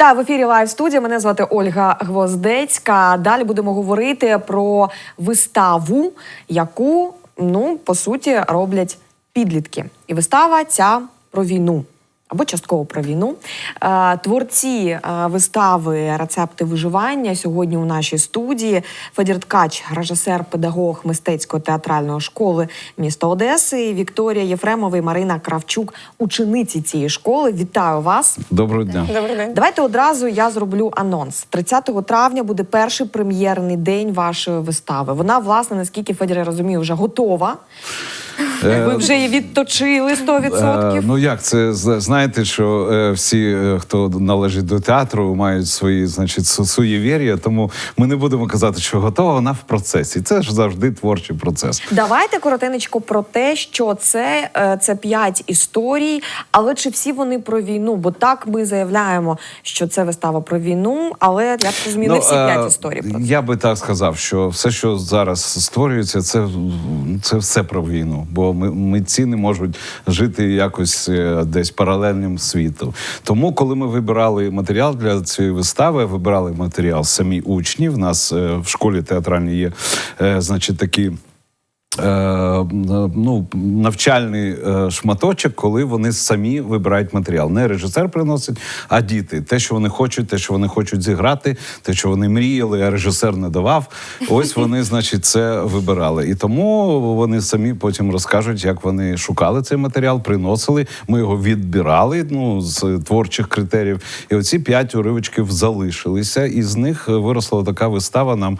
Вітаю в ефірі Лайв студія. Мене звати Ольга Гвоздецька. Далі будемо говорити про виставу, яку ну по суті роблять підлітки. І вистава ця про війну. Або частково про війну. Е, Творці е, вистави Рецепти виживання сьогодні у нашій студії. Федір Ткач, режисер, педагог мистецької театральної школи міста Одеси. Вікторія Єфремова і Марина Кравчук, учениці цієї школи. Вітаю вас! Доброго дня. Добрий день. Давайте одразу я зроблю анонс. 30 травня буде перший прем'єрний день вашої вистави. Вона, власне, наскільки Федір я розумію, вже готова. Е, Ви вже її відточили 100%. Е, ну як це знаєте, що е, всі, хто належить до театру, мають свої, значить, су- суєвір'я, тому ми не будемо казати, що готова, вона в процесі. Це ж завжди творчий процес. Давайте коротенечко про те, що це, це п'ять історій, але чи всі вони про війну? Бо так ми заявляємо, що це вистава про війну, але я так розумію, не всі п'ять історій про це. Я би так сказав, що все, що зараз створюється, це, це все про війну. Бо ми, митці не можуть жити якось е, десь паралельним світом. Тому, коли ми вибирали матеріал для цієї вистави, вибирали матеріал самі учні. В нас е, в школі театральній є, е, значить, такі. Е, ну, навчальний е, шматочок, коли вони самі вибирають матеріал. Не режисер приносить, а діти. Те, що вони хочуть, те, що вони хочуть зіграти, те, що вони мріяли, а режисер не давав. Ось вони, значить, це вибирали. І тому вони самі потім розкажуть, як вони шукали цей матеріал, приносили. Ми його відбирали ну, з творчих критеріїв. І оці п'ять уривочків залишилися. І з них виросла така вистава. Нам,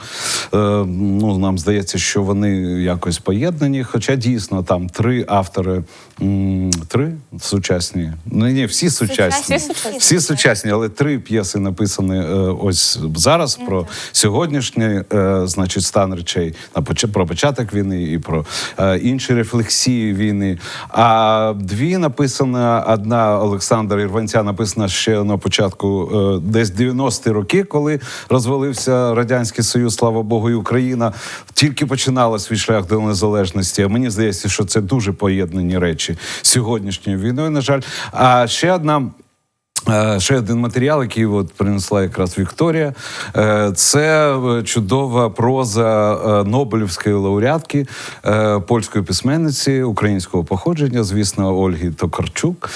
е, ну, нам здається, що вони якось поєднані. Хоча дійсно там три автори, три сучасні. Ну ні, всі сучасні. Всі сучасні. Але три п'єси написані е, ось зараз про сьогоднішній, е, значить, стан речей на про початок війни і про е, інші рефлексії війни. А дві написана одна Олександра Ірванця написана ще на початку десь 90-ті роки, коли розвалився радянський союз, слава Богу, і Україна тільки починала свій шлях до незалежності. А мені здається, що це дуже поєднані речі сьогоднішньої війною. На жаль, а ще одна. Е, Ще один матеріал, який от принесла якраз Вікторія, Е, це е, чудова проза Нобелівської лауреатки, польської письменниці українського походження, звісно, Ольги Токарчук.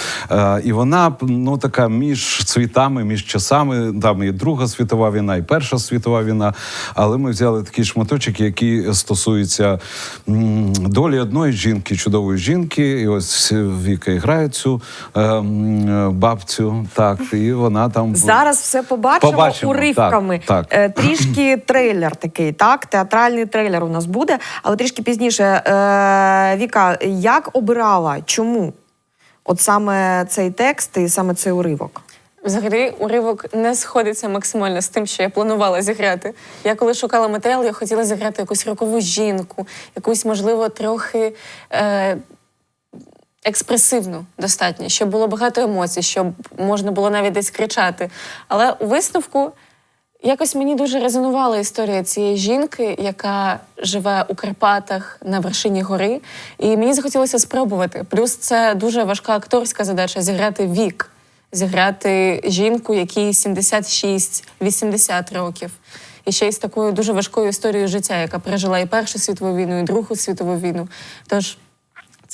І вона ну така між цвітами, між часами. Там і Друга світова війна, і Перша світова війна. Але ми взяли такий шматочок, який стосується долі одної жінки, чудової жінки. І ось Віка грає цю бабцю. Так, і вона там Зараз все побачимо, Побачимо, уривками. так, так. Е, Трішки трейлер такий, так? Театральний трейлер у нас буде, але трішки пізніше. Е, Віка, як обирала? Чому? От саме цей текст і саме цей уривок. Взагалі, уривок не сходиться максимально з тим, що я планувала зіграти. Я коли шукала матеріал, я хотіла зіграти якусь рокову жінку, якусь, можливо, трохи е, експресивну достатньо, щоб було багато емоцій, щоб можна було навіть десь кричати. Але у висновку якось мені дуже резонувала історія цієї жінки, яка живе у Карпатах на вершині гори. І мені захотілося спробувати. Плюс це дуже важка акторська задача зіграти вік зіграти жінку, якій 76-80 років. І ще й з такою дуже важкою історією життя, яка пережила і Першу світову війну, і Другу світову війну. Тож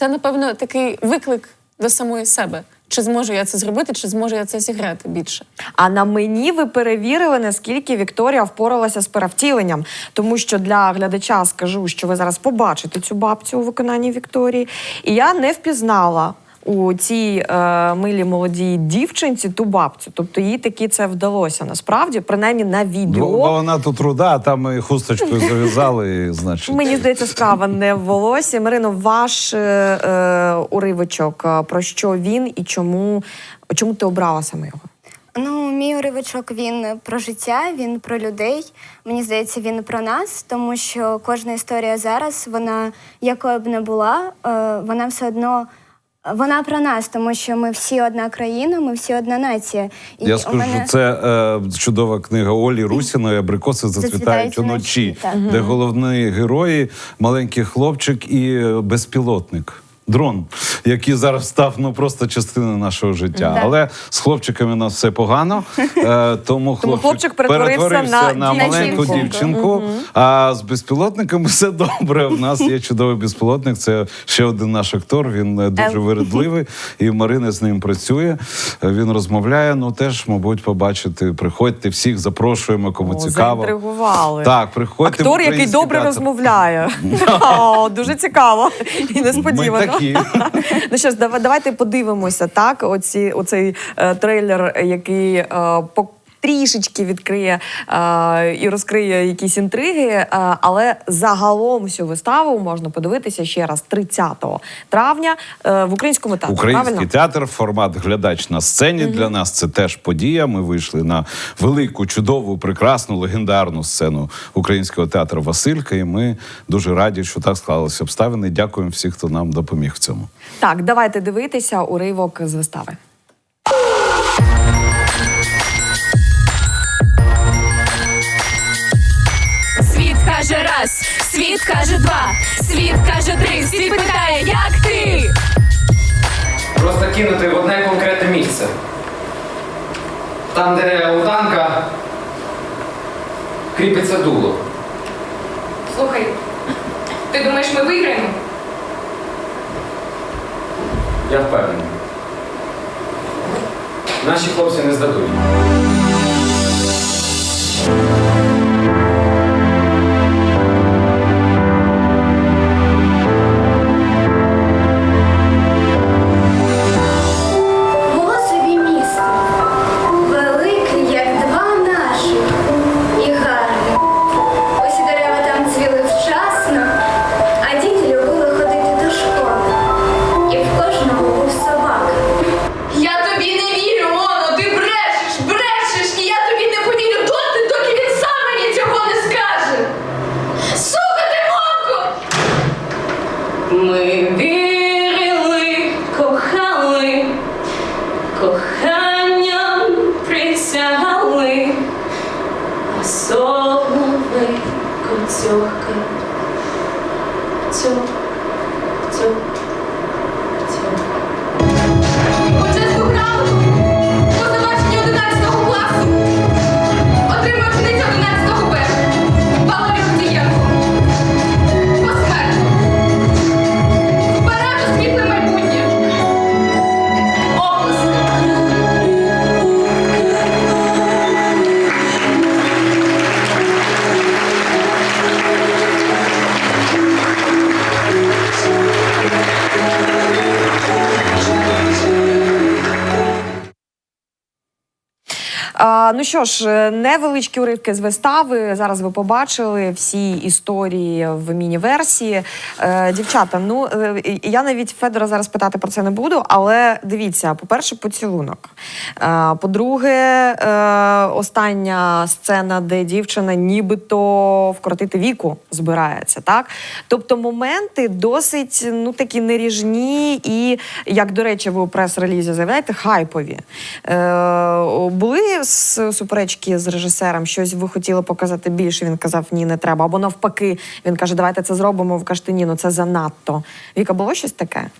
це, напевно, такий виклик до самої себе. Чи зможу я це зробити, чи зможу я це зіграти більше? А на мені ви перевірили, наскільки Вікторія впоралася з перевтіленням. Тому що для глядача скажу, що ви зараз побачите цю бабцю у виконанні Вікторії. І я не впізнала у цій е, милій молодій дівчинці ту бабцю. Тобто їй таки це вдалося насправді, принаймні на Бо, відео. бо вона тут руда, а там і хусточкою зав'язали, і, значить. Мені здається, справа не в волосі. Марино, ваш е, е, уривочок, е, про що він і чому, чому ти обрала саме його? Ну, мій уривочок він про життя, він про людей. Мені здається, він про нас, тому що кожна історія зараз, вона якою б не була, е, вона все одно. Вона про нас, тому що ми всі одна країна, ми всі одна нація. І Я скажу, мене- що це е, чудова книга Олі Русіної «Абрикоси зацвітають уночі, де головні герої маленький хлопчик і е, безпілотник. Дрон. який зараз став ну просто частиною нашого життя. Да. Але з хлопчиками у нас все погано. е, Тому хлопчик, хлопчик перетворився на маленьку дівчинку. дівчинку. А з безпілотниками все добре. У нас є чудовий безпілотник. Це ще один наш актор. Він е, дуже Ем. виридливий, і Марина з ним працює. Він розмовляє. Ну теж, мабуть, побачити. Приходьте всіх, запрошуємо, кому О, цікаво. заінтригували. Так, приходьте. Актор, який добре театр. розмовляє. О, дуже цікаво і несподівано. Такі. Ну що ж, дава- давайте подивимося, так? Оці, оцей е, трейлер, який е, по. Трішечки відкриє е, і розкриє якісь інтриги, е, але загалом всю виставу можна подивитися ще раз 30 травня е, в українському театрі. Український правильно? театр, формат глядач на сцені. Для нас це теж подія. Ми вийшли на велику, чудову, прекрасну, легендарну сцену українського театру Василька. І ми дуже раді, що так склалися обставини. Дякуємо всіх, хто нам допоміг в цьому. Так, давайте дивитися уривок з вистави. Каже раз, світ каже два, світ каже три, світ питає, як ти? Просто кинути в одне конкретне місце. Там, де у танка кріпиться дуло. Слухай, ти думаєш, ми виграємо? Я впевнений. Наші хлопці не здадуть. А, ну що ж, е, невеличкі уривки з вистави. Зараз ви побачили всі історії в міні-версії. Е, дівчата, ну е, я навіть Федора зараз питати про це не буду, але дивіться: по-перше, поцілунок. По-друге, остання сцена, де дівчина нібито вкоротити віку збирається. Так? Тобто моменти досить ну, такі неріжні і, як до речі, ви у прес-релізі заявляєте, хайпові. Е, були суперечки з режисером, щось ви хотіли показати більше. Він казав, ні, не треба. Або навпаки, він каже, давайте це зробимо. Ви кажете, ні, ну це занадто. Віка, було щось таке?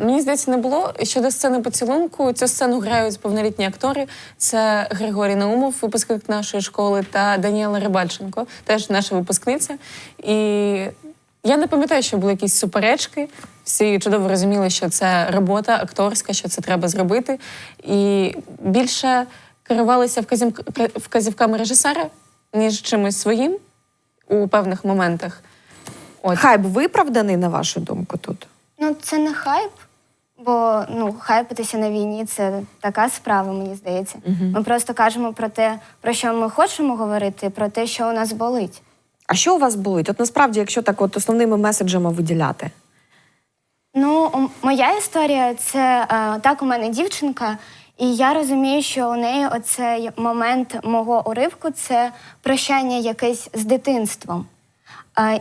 Мені здається, не було. Щодо сцени поцілунку, цю сцену грають повнолітні актори. Це Григорій Наумов, випускник нашої школи, та Даніела Рибальченко, теж наша випускниця. І я не пам'ятаю, що були якісь суперечки. Всі чудово розуміли, що це робота акторська, що це треба зробити. І більше керувалися вказів- вказівками режисера, ніж чимось своїм у певних моментах. От. Хайп виправданий, на вашу думку, тут? Ну, це не хайп, бо ну, хайпитися на війні це така справа, мені здається. Ми просто кажемо про те, про що ми хочемо говорити, про те, що у нас болить. А що у вас болить? От насправді, якщо так от основними меседжами виділяти. Ну, моя історія це е, так, у мене дівчинка, і я розумію, що у неї оцей момент мого уривку це прощання якесь з дитинством.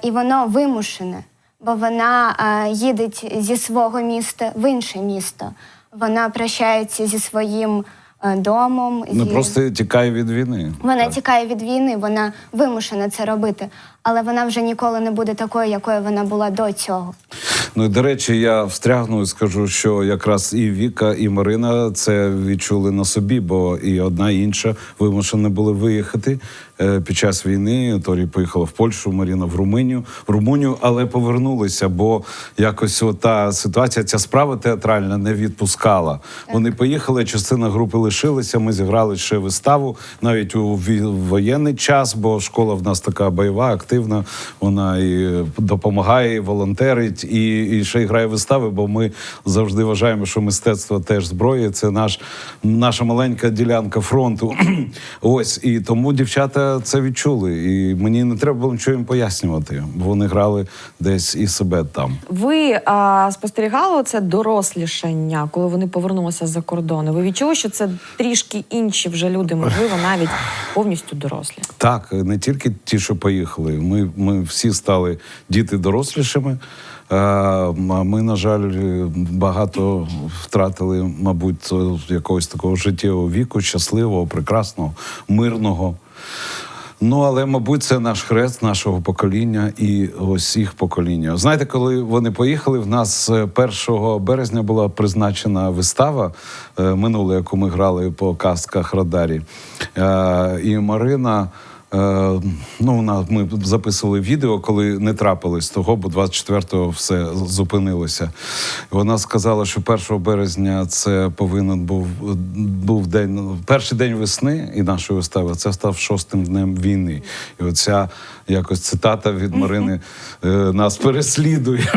І воно вимушене, бо вона їде зі свого міста в інше місто. Вона прощається зі своїм е, домом. Ну зі... просто тікає від війни. Вона Так. тікає від війни, вона вимушена це робити, але вона вже ніколи не буде такою, якою вона була до цього. Ну і до речі, я встрягну і скажу, що якраз і Віка, і Марина це відчули на собі, бо і одна, і інша вимушені були виїхати під час війни. Торі поїхала в Польщу, Маріна в Румунію, в Румунію, але повернулися, бо якось та ситуація, ця справа театральна не відпускала. Вони поїхали, частина групи лишилася. Ми зіграли ще виставу навіть у воєнний час, бо школа в нас така бойова, активна. Вона і допомагає, і волонтерить, і, і ще й грає вистави, бо ми завжди вважаємо, що мистецтво теж зброя. Це наш, наша маленька ділянка фронту. Ось і тому дівчата це відчули. І мені не треба було нічого їм пояснювати, бо вони грали десь і себе там. Ви а, спостерігали це дорослішання, коли вони повернулися з-за кордону? Ви відчули, що це трішки інші вже люди, можливо, навіть повністю дорослі? Так, не тільки ті, що поїхали. Ми, ми всі стали діти дорослішими. А Ми, на жаль, багато втратили, мабуть, якогось такого життєвого віку, щасливого, прекрасного, мирного. Ну, але, мабуть, це наш хрест нашого покоління і усіх покоління. Знаєте, коли вони поїхали, в нас е, 1 березня була призначена вистава е, минула, яку ми грали по казках Радарі. Е, І Марина. Е, ну, вона, ми записували відео, коли не трапилось того, бо 24-го все зупинилося. Вона сказала, що 1 березня це повинен був, був день, перший день весни і нашої вистави. Це став шостим днем війни. І оця якось цитата від Марини е, нас переслідує.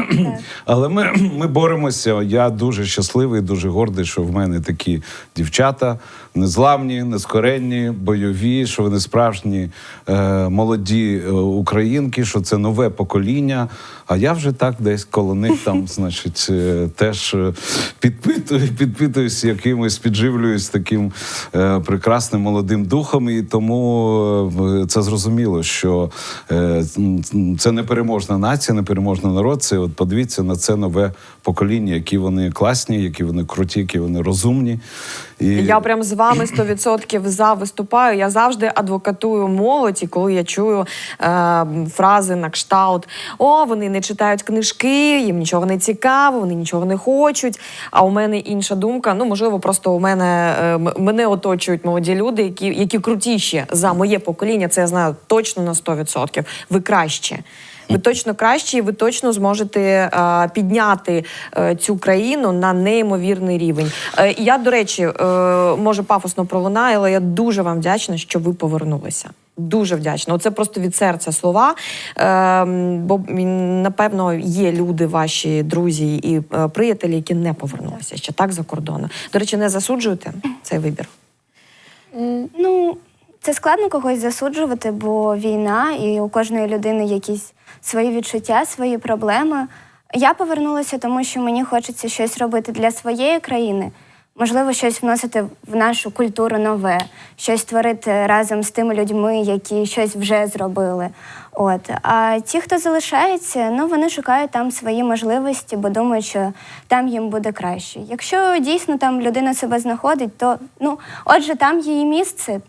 Але ми, ми боремося. Я дуже щасливий, дуже гордий, що в мене такі дівчата незламні, нескоренні, бойові, що вони справжні молоді е, українки, що це нове покоління. А я вже так десь коло них там, значить, е, теж е, підпитую, підпитуюсь якимось, підживлююсь таким е, прекрасним молодим духом. І тому е, це зрозуміло, що е, це непереможна нація, непереможний народ. Це от подивіться на це нове покоління, які вони класні, які вони круті, які вони розумні. І... Я прям з вами 100% за виступаю. Я завжди адвокатую молодь, і коли я чую е, фрази на кшталт: о, вони не читають книжки, їм нічого не цікаво, вони нічого не хочуть. А у мене інша думка. Ну, можливо, просто у мене е, мене оточують молоді люди, які, які крутіші за моє покоління. Це я знаю точно на 100%. Ви краще. Ви точно кращі, ви точно зможете е, підняти е, цю країну на неймовірний рівень. Е, і я, до речі, е, може пафосно пролунає, але я дуже вам вдячна, що ви повернулися. Дуже вдячна. Оце просто від серця слова. Е, бо напевно є люди, ваші друзі і е, приятелі, які не повернулися ще так за кордону. До речі, не засуджуєте цей вибір. Ну, це складно когось засуджувати, бо війна, і у кожної людини якісь свої відчуття, свої проблеми. Я повернулася, тому що мені хочеться щось робити для своєї країни. Можливо, щось вносити в нашу культуру нове, щось творити разом з тими людьми, які щось вже зробили. От. А ті, хто залишається, ну вони шукають там свої можливості, бо думають, що там їм буде краще. Якщо дійсно там людина себе знаходить, то ну, отже, там її місце,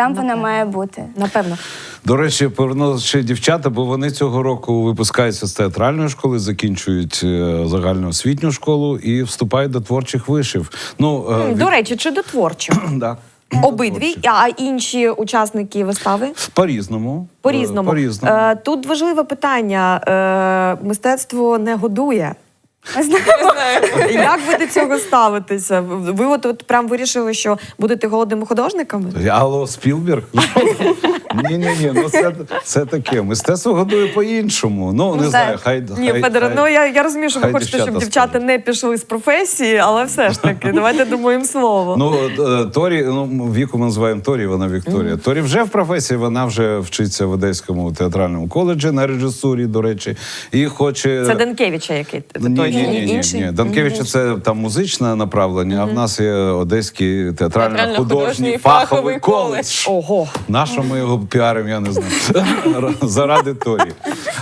там вона має бути. Напевно. До речі, повернулися дівчата, бо вони цього року випускаються з театральної школи, закінчують е, загальноосвітню школу і вступають до творчих вишів. Ну е, від- До речі, чи до творчого? да. Обидві, а інші учасники вистави? По-різному. По-різному. Е, По-різному. Е, тут важливе питання: мистецтво не годує. Як ви до цього ставитеся? Ви от, от прям вирішили, що будете голодними художниками? Алло, Спілберг? Ні, ні, ні, ну це, це таке. Мистецтво годує по-іншому. Ну, не Ну, знаю, хай. Ні, хай, Федоре, хай. ну я, я розумію, що ви хай хочете, щоб дівчата дівчата скажуть. не пішли з професії, але все ж таки, давайте дамо їм слово. Ну, е, Торі, ну, віку ми називаємо Торі, вона Вікторія. Торі вже в професії, вона вже вчиться в Одеському театральному коледжі на режисурі, до речі, і хоче. Це Денкевича, який той, Ні, ні, ні, ні, ні. Данкевича це там музичне направлення, а в нас є Одеський театрально-художній Театрально-художній фаховий коледж. Ого. На що ми його піаримо, я не знаю. Заради тої.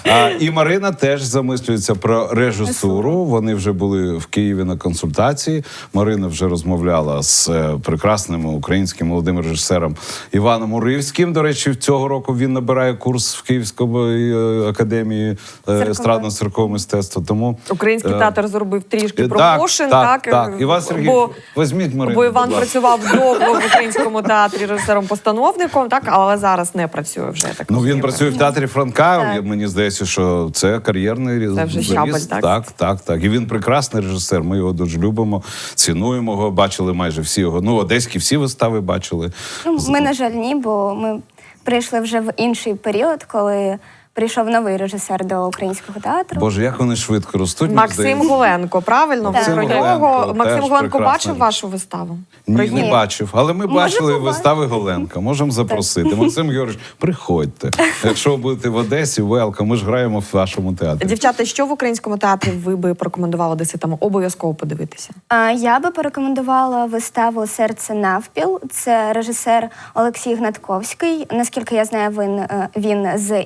А, і Марина теж замислюється про режисуру. Вони вже були в Києві на консультації. Марина вже розмовляла з е, прекрасним українським молодим режисером Іваном Уривським. До речі, цього року він набирає курс в Київському е, академії е, естрадно-циркового мистецтва. Тому Український театр зробив трішки промоушен, так, так, так. Іван Сергій, бо, візьміть Марину. бо Іван працював довго в українському театрі режисером-постановником, так, але зараз не працює вже. я Так Ну він працює в театрі Франка. Так. Мені здається, що це кар'єрний Це вже завіс. щабель, так? так, так, так. І він прекрасний режисер. Ми його дуже любимо, цінуємо його. Бачили майже всі його. Ну, одеські всі вистави бачили. Ну, ми, на жаль, ні, бо ми прийшли вже в інший період, коли прийшов новий режисер до українського театру. Боже, як вони швидко ростуть. Максим. Голенко, правильно? Максим про нього. Максим прекрасний. бачив вашу виставу? Про Ні, не бачив, але ми Може, бачили вистави Голенка. Можемо запросити. Максим Георгійович, приходьте. Якщо ви будете в Одесі, велка, ми ж граємо в вашому театрі. Дівчата, що в українському театрі ви би порекомендували одеситам обов'язково подивитися? А, Я би порекомендувала виставу Серце навпіл. Це режисер Олексій Гнатковський. Наскільки я знаю, він, е, він з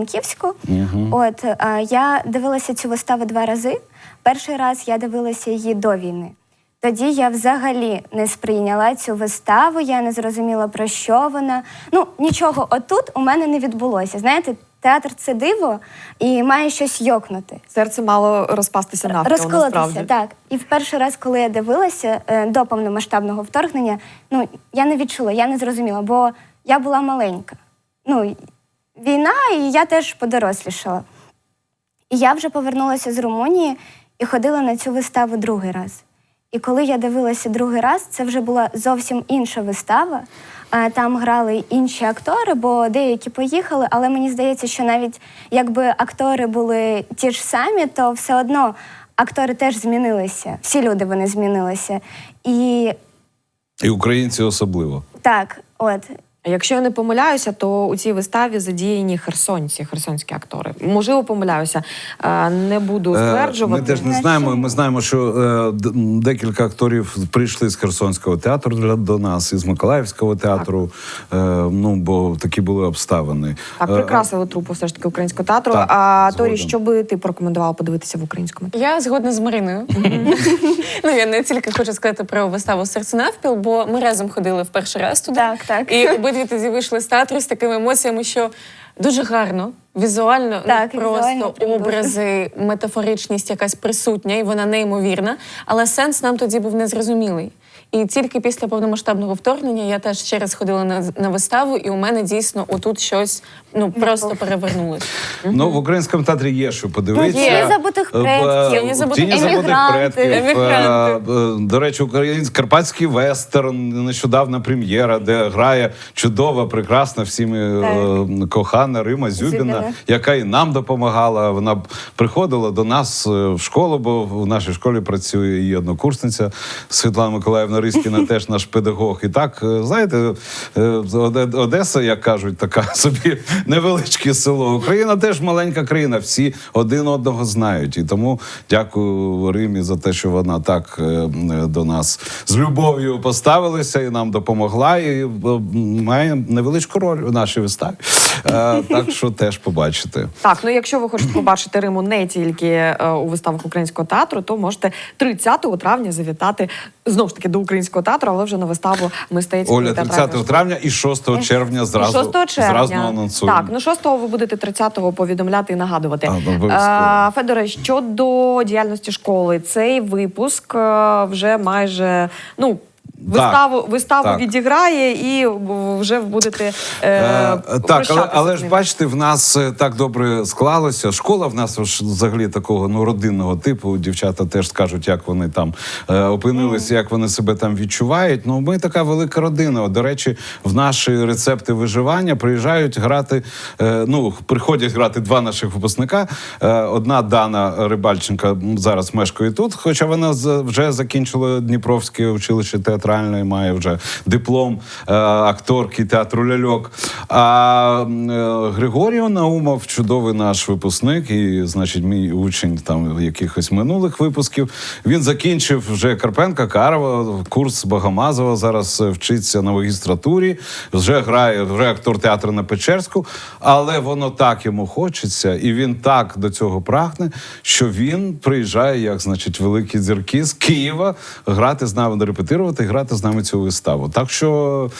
Івано-Франківську. От а, я дивилася цю виставу два рази. Перший раз я дивилася її до війни. Тоді я взагалі не сприйняла цю виставу, я не зрозуміла про що вона. Ну нічого отут у мене не відбулося. Знаєте, театр це диво і має щось йокнути. Серце мало розпастися навпіл, Розколотися, насправді. так. І в перший раз, коли я дивилася е, до повномасштабного вторгнення, ну я не відчула, я не зрозуміла, бо я була маленька. Ну, війна, і я теж подорослішала. І я вже повернулася з Румунії і ходила на цю виставу другий раз. І коли я дивилася другий раз, це вже була зовсім інша вистава. Там грали інші актори, бо деякі поїхали, але мені здається, що навіть якби актори були ті ж самі, то все одно актори теж змінилися. Всі люди вони змінилися. І І українці особливо. так, от. Якщо я не помиляюся, то у цій виставі задіяні херсонці, херсонські актори. Можливо, помиляюся. Е, Не буду Е, стверджувати. Ми теж не знаємо. Ми знаємо, що е, декілька акторів прийшли з Херсонського театру для- до нас, із Миколаївського театру. Е, ну, бо такі були обставини. Так, прикрасили трупу все ж таки українського театру. Так, а згоден. Торі, що би ти порекомендувала подивитися в українському? Я згодна з Мариною. ну я не тільки хочу сказати про виставу Серце навпіл, бо ми разом ходили в перший раз туди. Так, так. І обидві тоді вийшли з театру з такими емоціями, що дуже гарно. Візуально Так, ну, просто візуально, образи, метафоричність якась присутня, і вона неймовірна. Але сенс нам тоді був незрозумілий. І тільки після повномасштабного вторгнення я теж ще раз ходила на, на виставу, і у мене дійсно отут щось ну просто перевернулося. Ну, в українському театрі є що подивитися. Тіні забутих Е, предків, е, Тіні забутих «Тіні предків. Е, До речі, український карпатський вестерн, нещодавна прем'єра, де грає чудова, прекрасна всіми кохана Рима Зюбіна, Зюбіна. яка і нам допомагала. Вона приходила до нас в школу, бо в нашій школі працює її однокурсниця Світлана Миколаївна Рискіна, теж наш педагог. І так, е, знаєте, е, Одеса, як кажуть, така собі невеличке село. Україна теж маленька країна. Всі один одного знають. І тому дякую Римі за те, що вона так е, до нас з любов'ю поставилася і нам допомогла. І має невеличку роль у нашій виставі. Так що теж побачите. Так, ну якщо ви хочете побачити Риму не тільки у виставах українського театру, то можете 30 травня завітати знову ж таки до українського театру, але вже на виставу мистецького Оля, 30 травня і 6 червня зразу, 6 червня. зразу анонсуємо. Так, ну 6-го ви будете 30-го повідомляти і нагадувати. А. Е, Федоре, щодо діяльності школи, цей випуск е, вже майже ну. Виставу, виставу так. відіграє і вже будете е, Е, так, але, але ж бачите, в нас е, так добре склалося. Школа в нас взагалі такого ну родинного типу. Дівчата теж скажуть, як вони там е, опинилися, як вони себе там відчувають. Ну, ми така велика родина. До речі, в наші рецепти виживання приїжджають грати. е, ну, приходять грати два наших випускника. Е, одна Дана Рибальченка зараз мешкає тут, хоча вона вже закінчила Дніпровське училище театральне. Театральної, має вже диплом е, акторки театру ляльок. А е, Григорій Наумов, чудовий наш випускник, і, значить, мій учень там якихось минулих випусків. Він закінчив вже Карпенка Карова, курс Богомазова. Зараз е, вчиться на магістратурі. Вже грає, вже актор театру на Печерську, але воно так йому хочеться, і він так до цього прагне, що він приїжджає, як значить, великі зірки з Києва грати з нами, репетирувати, грати з нами цю виставу. Так що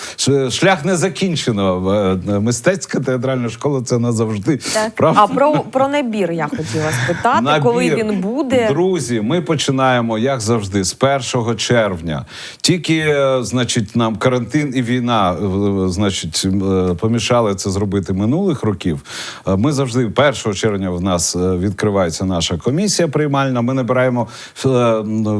шлях не закінчено. Е, Мистецька театральна школа це назавжди. Так. Правда? А про, про набір я хотіла спитати, Набір. коли він буде. Друзі, ми починаємо, як завжди, з 1 червня. Тільки, е, значить, нам карантин і війна, е, значить, е, помішали це зробити минулих років. Е, Ми завжди 1 червня в нас е, відкривається наша комісія приймальна. Ми набираємо е,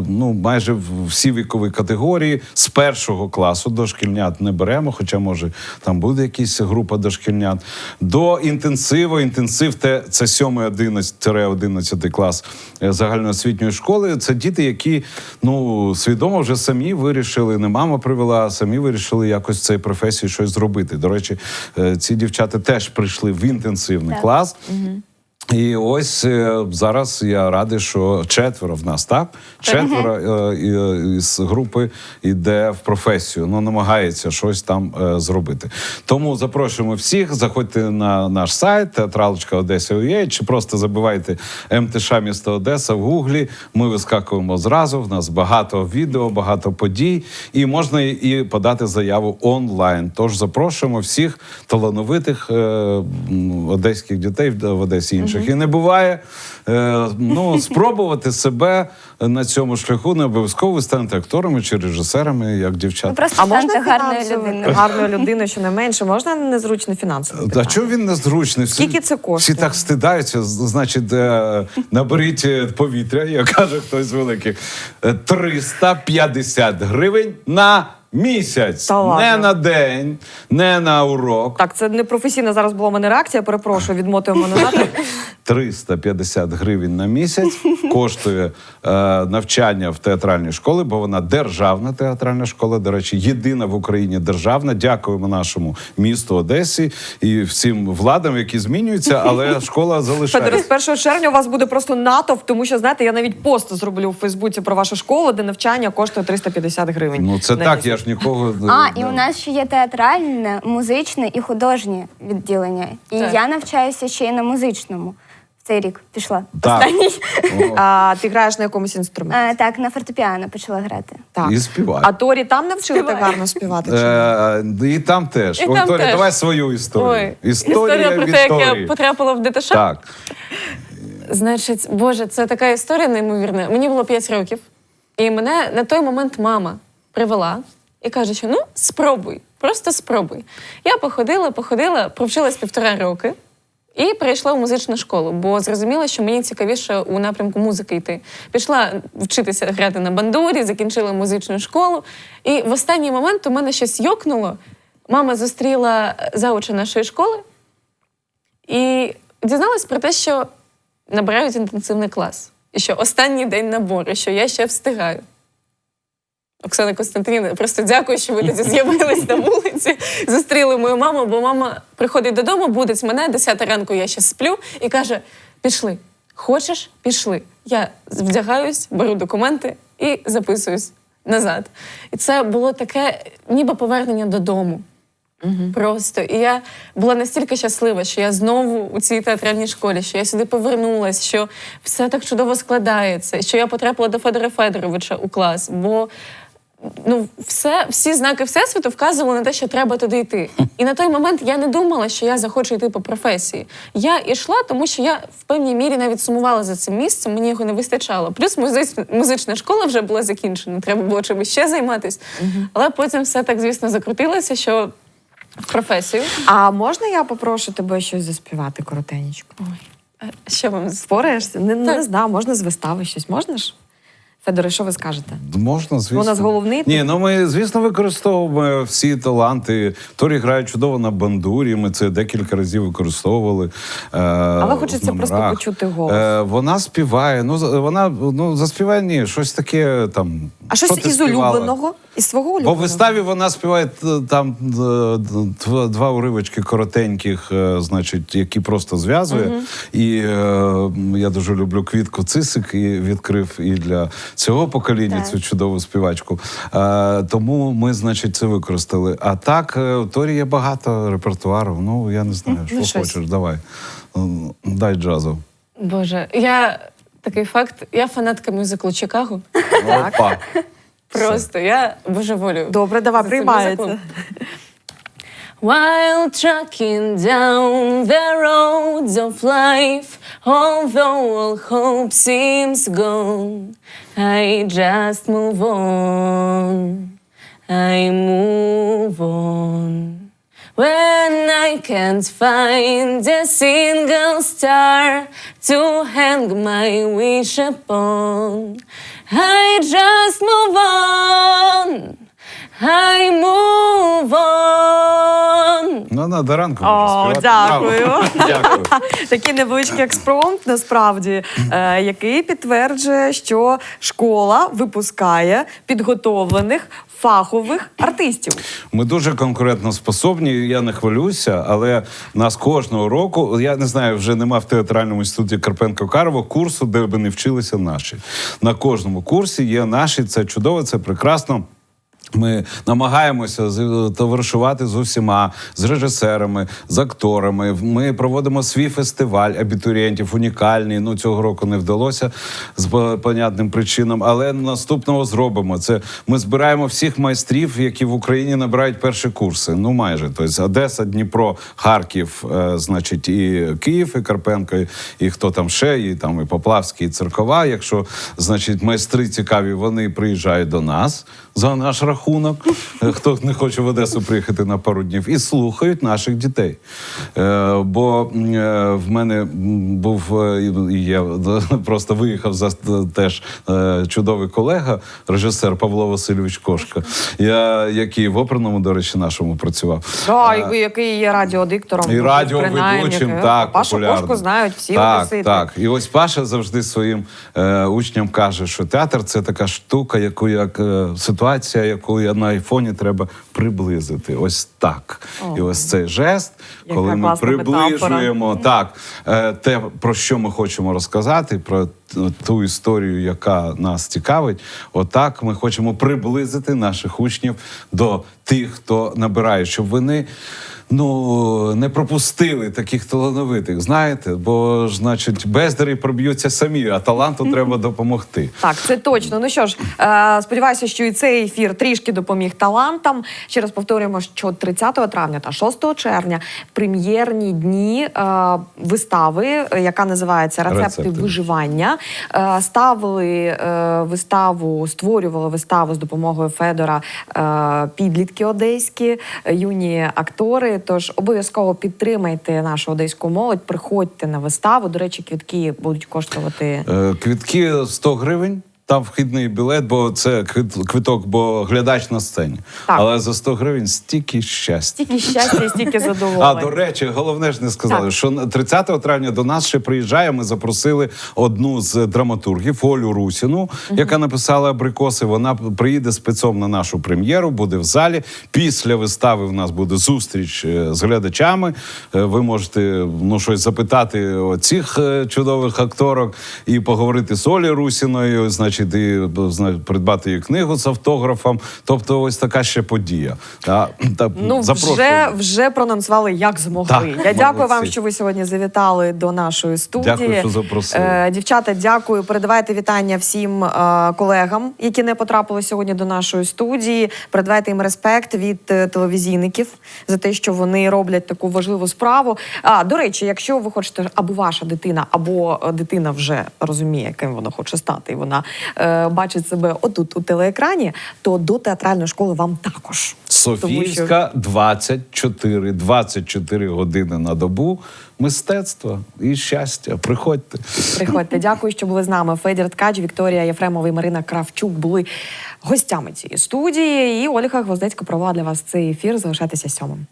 ну, майже всі вікові категорії. З першого класу дошкільнят не беремо, хоча може там буде якась група дошкільнят. До інтенсиву, інтенсив те це 7-11 клас е, загальноосвітньої школи. Це діти, які ну свідомо вже самі вирішили, не мама привела, а самі вирішили якось в цій професії щось зробити. До речі, е, ці дівчата теж прийшли в інтенсивний Так. клас. І ось е, зараз я радий, що четверо в нас, так? Четверо е, і- із групи йде в професію, ну намагається щось там е, зробити. Тому запрошуємо всіх. Заходьте на наш сайт театралочка Одеса чи просто забивайте МТШ місто Одеса в гуглі. Ми вискакуємо зразу. В нас багато відео, багато подій, і можна і- подати заяву онлайн. Тож запрошуємо всіх талановитих е, одеських дітей в Одесі і інших. І не буває. Е, ну, спробувати себе на цьому шляху не обов'язково ви станете акторами чи режисерами, як дівчата. просто А можна гарною людиною. гарною людиною, що не менше, можна незручно фінансово? А чому він незручний? Всі- Скільки це коштує? Всі так стидаються. Значить, е, наберіть е, повітря, як каже хтось з великих. Е, 350 гривень на місяць. Та ладно? не на день, не на урок. Так, це не професійна зараз була у мене реакція. Перепрошую, відмотуємо назад. 350 гривень на місяць коштує е, навчання в театральній школі, бо вона державна театральна школа. До речі, єдина в Україні державна. Дякуємо нашому місту Одесі і всім владам, які змінюються, але школа Федоре, залишається. з 1 червня у вас буде просто натовп, тому що знаєте, я навіть пост зроблю в Фейсбуці про вашу школу, де навчання коштує 350 гривень. Ну це на так, місяць. я ж нікого А, і у нас ще є театральне, музичне і художнє відділення. І Так. я навчаюся ще й на музичному. В цей рік пішла. Так. Останній. А ти граєш на якомусь інструменті? Е, так, на фортепіано почала грати. Так. І співає. А Торі там навчили так гарно співати? чи ні? Е, і там теж. І Ой, там Торі, теж. давай свою історію. Ой, Історія, про те, як я потрапила в ДТШ. Так. Значить, Боже, це така історія неймовірна. Мені було 5 років, і мене на той момент мама привела і каже, що ну спробуй, просто спробуй. Я походила, походила, провчилась півтора роки. І перейшла в музичну школу, бо зрозуміла, що мені цікавіше у напрямку музики йти. Пішла вчитися грати на бандурі, закінчила музичну школу. І в останній момент у мене щось йокнуло. Мама зустріла зауча нашої школи і дізналась про те, що набирають інтенсивний клас. І що останній день набору, що я ще встигаю. Оксана Костянтинівна, просто дякую, що ви тоді з'явились на вулиці, зустріли мою маму, бо мама приходить додому, будить мене, 10 ранку я ще сплю, і каже: пішли. Хочеш, пішли. Я вдягаюсь, беру документи і записуюсь назад. І це було таке, ніби повернення додому. Просто. І я була настільки щаслива, що я знову у цій театральній школі, що я сюди повернулася, що все так чудово складається, що я потрапила до Федора Федоровича у клас. Бо ну, все, всі знаки Всесвіту вказували на те, що треба туди йти. І на той момент я не думала, що я захочу йти по професії. Я йшла, тому що я в певній мірі навіть сумувала за цим місцем, мені його не вистачало. Плюс музична, музична школа вже була закінчена, треба було чимось ще займатися. Але потім все так, звісно, закрутилося, що в професію. А можна я попрошу тебе щось заспівати коротенечко? А Що вам Спораєшся? Не, не знаю, можна з вистави щось. Можна ж? Федоре, що ви скажете? Можна, звісно. У нас головний Ні, ну ми, звісно, використовуємо всі таланти. Торі грає чудово на бандурі. Ми це декілька разів використовували. Е, Але хочеться просто почути голос. Е, вона співає. Ну, вона ну, заспіває ні, щось таке там А щось що ти із співала? улюбленого? Із свого Бо в виставі вона співає е, там е, два, уривочки коротеньких, е, значить, які просто зв'язує. І е, я дуже люблю квітку Цисик і відкрив і для цього покоління Так. цю чудову співачку. Е, тому ми, значить, це використали. А так, е, у Торі є багато репертуару. Ну, я не знаю, що ну, щось. хочеш, давай. Дай джазу. Боже, я такий факт. Я фанатка мюзиклу Чикаго. Опа. Просто я божеволю. Добре, давай, приймається. While trucking down the roads of life, although all hope seems gone, I just move on. I move on. When I can't find a single star to hang my wish upon, I just move on. I move on. Ну, на до ранку О, співати. дякую. Браво. Дякую. Такий невеличкий експромт, насправді, е, який підтверджує, що школа випускає підготовлених фахових артистів. Ми дуже конкурентно способні. Я не хвилююся, але нас кожного року, я не знаю, вже нема в театральному інституті Карпенко Карова курсу, де би не вчилися наші. На кожному курсі є наші. Це чудово, це прекрасно. Ми намагаємося товаришувати з усіма, з режисерами, з акторами. Ми проводимо свій фестиваль абітурієнтів, унікальний. Ну цього року не вдалося з понятним причинам, але наступного зробимо. Це ми збираємо всіх майстрів, які в Україні набирають перші курси. Ну майже тобто Одеса, Дніпро, Харків, е, значить, і Київ, і Карпенко, і хто там ще, і там і Поплавський, і Церкова. Якщо значить майстри цікаві, вони приїжджають до нас за наш рахунок. Е, Хто не хоче в Одесу приїхати на пару днів, і слухають наших дітей. Е, бо е, в мене був і є просто виїхав за теж чудовий колега, режисер Павло Васильович Кошка, я, який в оперному, до речі, нашому працював. Да, і який є радіодиктором. і радіоведучим, так, Пашу популярним. Кошку знають всі так, одесити. Так, і ось Паша завжди своїм е, учням каже, що театр це така штука, яку як е, ситуація, яку на айфоні треба приблизити. Ось так. І ось цей жест, Яка коли ми класна приближуємо так, е, те, про що ми хочемо розказати, про ту історію, яка нас цікавить. Отак ми хочемо приблизити наших учнів до тих, хто набирає, щоб вони. Ну, не пропустили таких талановитих, знаєте, бо ж, значить, бездарі проб'ються самі, а таланту треба допомогти. Так, це точно. Ну що ж, е, сподіваюся, що і цей ефір трішки допоміг талантам. Ще раз повторюємо, що 30 травня та 6 червня прем'єрні дні е, вистави, яка називається Рецепти, «Рецепти». виживання. Е, ставили е, виставу, створювали виставу з допомогою Федора е, підлітки одеські, юні актори. Тож обов'язково підтримайте нашу одеську молодь, приходьте на виставу. До речі, квітки будуть коштувати. Е, Квітки 100 гривень. Там вхідний білет, бо це квит- квиток, бо глядач на сцені. Так. Але за 100 гривень стільки щастя. Стільки щастя і стільки А до речі, головне ж не сказали, Так. що на 30 травня до нас ще приїжджає. Ми запросили одну з драматургів Олю Русіну, яка написала абрикоси. Вона приїде спецом на нашу прем'єру, буде в залі. Після вистави в нас буде зустріч е, з глядачами. Е, Ви можете ну щось запитати оцих е, чудових акторок і поговорити з Олі Русіною. Значить, і зна- придбати її книгу з автографом. Тобто, ось така ще подія. Та, та, Ну, запрошую. вже, вже прононсували, як змогли. Так, Я дякую вам, що ви сьогодні завітали до нашої студії. Дякую, що запросили. Е, дівчата, дякую. Передавайте вітання всім е, колегам, які не потрапили сьогодні до нашої студії. Передавайте їм респект від е, телевізійників за те, що вони роблять таку важливу справу. А до речі, якщо ви хочете, або ваша дитина, або дитина вже розуміє, ким вона хоче стати, і вона бачить себе отут у телеекрані, то до театральної школи вам також. Софійська 24, 24 години на добу. Мистецтво і щастя. Приходьте. Приходьте, дякую, що були з нами. Федір Ткач, Вікторія Єфремова і Марина Кравчук були гостями цієї студії. І Ольга Гвоздецька провела для вас цей ефір. Залишайтеся сьомим.